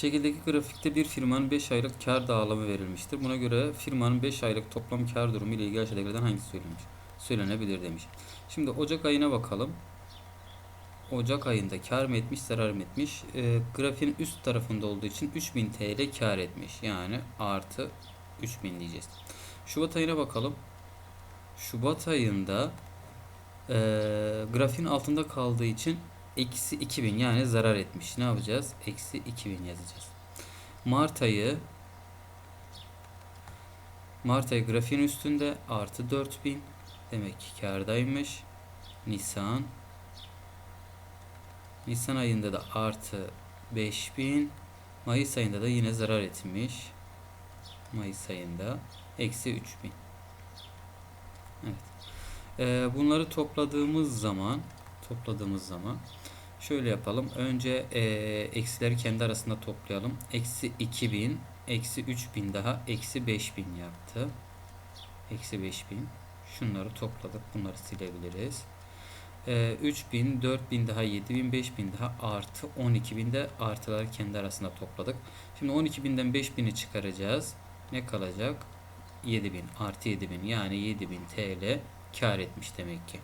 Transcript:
Şekildeki grafikte bir firmanın 5 aylık kar dağılımı verilmiştir. Buna göre firmanın 5 aylık toplam kar durumu ile ilgili aşağıdakilerden hangisi söylenmiş? Söylenebilir demiş. Şimdi Ocak ayına bakalım. Ocak ayında kar mı etmiş, zarar mı etmiş? Ee, grafiğin üst tarafında olduğu için 3000 TL kar etmiş. Yani artı 3000 diyeceğiz. Şubat ayına bakalım. Şubat ayında ee, grafiğin altında kaldığı için eksi 2000 yani zarar etmiş. Ne yapacağız? Eksi 2000 yazacağız. Mart ayı Mart ayı grafiğin üstünde artı 4000 demek ki kârdaymış. Nisan Nisan ayında da artı 5000 Mayıs ayında da yine zarar etmiş. Mayıs ayında eksi 3000 Evet. Ee, bunları topladığımız zaman topladığımız zaman şöyle yapalım. Önce e, eksileri kendi arasında toplayalım. Eksi 2000 eksi 3000 daha eksi 5000 yaptı. Eksi 5000. Şunları topladık. Bunları silebiliriz. Ee, 3000, 4000 daha 7000, 5000 daha artı 12000 de artıları kendi arasında topladık. Şimdi 12000'den 5000'i çıkaracağız. Ne kalacak? 7000 artı 7000 yani 7000 TL kar etmiş demek ki.